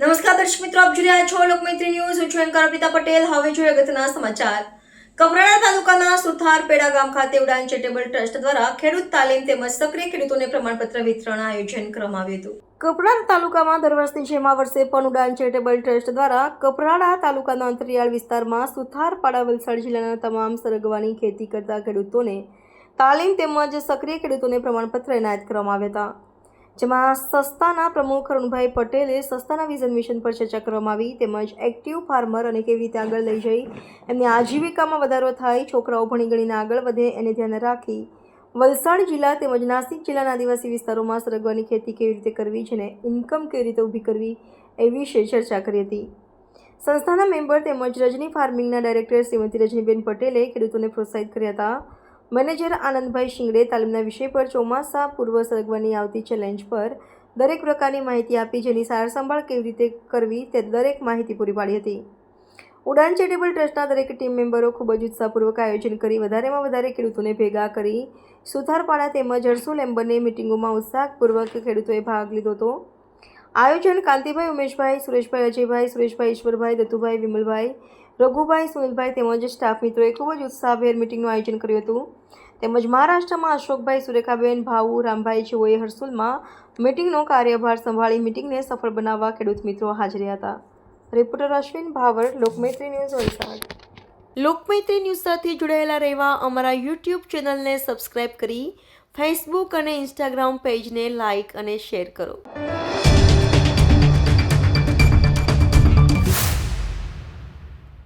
નમસ્કાર દર્શક મિત્રો, આપ જોઈ રહ્યા છો લોકમૈત્રી ન્યૂઝ. હું છું એન્કર અર્પિતા પટેલ. હવે જોઈએ અગત્યના સમાચાર. કપરાડા તાલુકાના સુથારપેડા ગામ ખાતે ઉડાન ચેરિટેબલ ટ્રસ્ટ દ્વારા ખેડૂત તાલીમ તેમજ સક્રિય ખેડૂતોને પ્રમાણપત્ર વિતરણ આયોજન કરવામાં આવ્યું હતું. કપરાડા તાલુકામાં દર વર્ષની જેમ આ વર્ષે પણ ઉડાન ચેરિટેબલ ટ્રસ્ટ દ્વારા કપરાડા તાલુકાના અંતરિયાળ વિસ્તારમાં સુથારપાડા વલસાડ જિલ્લાના તમામ સરગવાની ખેતી કરતા ખેડૂતોને તાલીમ તેમજ સક્રિય ખેડૂતોને પ્રમાણપત્ર એનાયત કરવામાં આવ્યા હતા. જેમાં સંસ્થાના પ્રમુખ અરુણભાઈ પટેલે સંસ્થાના વિઝન મિશન પર ચર્ચા કરવામાં આવી, તેમજ એક્ટિવ ફાર્મર અને કેવી રીતે આગળ લઈ જઈ, એમની આજીવિકામાં વધારો થાય, છોકરાઓ ભણી ગણીને આગળ વધે એને ધ્યાને રાખી, વલસાડ જિલ્લા તેમજ નાસિક જિલ્લાના આદિવાસી વિસ્તારોમાં સરગવાની ખેતી કેવી રીતે કરવી, જેને ઇન્કમ કેવી રીતે ઊભી કરવી, એ વિશે ચર્ચા કરી હતી. સંસ્થાના મેમ્બર તેમજ રજની ફાર્મિંગના ડાયરેક્ટર શ્રીમતી રજનીબેન પટેલે ખેડૂતોને પ્રોત્સાહિત કર્યા હતા. મેનેજર આનંદભાઈ શિંગડે તાલીમના વિષય પર ચોમાસા પૂર્વ સગવડની આવતી ચેલેન્જ પર દરેક પ્રકારની માહિતી આપી, જેની સારસંભાળ કેવી રીતે કરવી તે દરેક માહિતી પૂરી પાડી હતી. ઉડાન ચેરિટેબલ ટ્રસ્ટના દરેક ટીમ મેમ્બરો ખૂબ જ ઉત્સાહપૂર્વક આયોજન કરી, વધારેમાં વધારે ખેડૂતોને ભેગા કરી. સુથારપાડા તેમજ હરસુલ એમ મિટિંગોમાં ઉત્સાહપૂર્વક ખેડૂતોએ ભાગ લીધો હતો. આયોજન કાંતિભાઈ, ઉમેશભાઈ, સુરેશભાઈ, અજયભાઈ, સુરેશભાઈ, ઈશ્વરભાઈ, દત્તુભાઈ, વિમલભાઈ, રઘુભાઈ, સુનિલભાઈ તેમજ સ્ટાફ મિત્રોએ ખૂબ જ ઉત્સાહભેર મિટિંગનું આયોજન કર્યું હતું. તેમજ મહારાષ્ટ્રમાં અશોકભાઈ, સુરેખાબેન, ભાઉ, રામભાઈ, જેઓએ હરસુલમાં મિટિંગનો કાર્યભાર સંભાળી મિટિંગને સફળ બનાવવા ખેડૂત મિત્રો હાજર હતા. Reporter Ashwin Bhavar, Lokmaitri news Valsad. Lokmaitri news સાથે જોડાયેલા રહેવા અમારા યુટ્યુબ ચેનલને સબસ્ક્રાઇબ કરી ફેસબુક અને ઇન્સ્ટાગ્રામ પેજને લાઇક અને શેર કરો.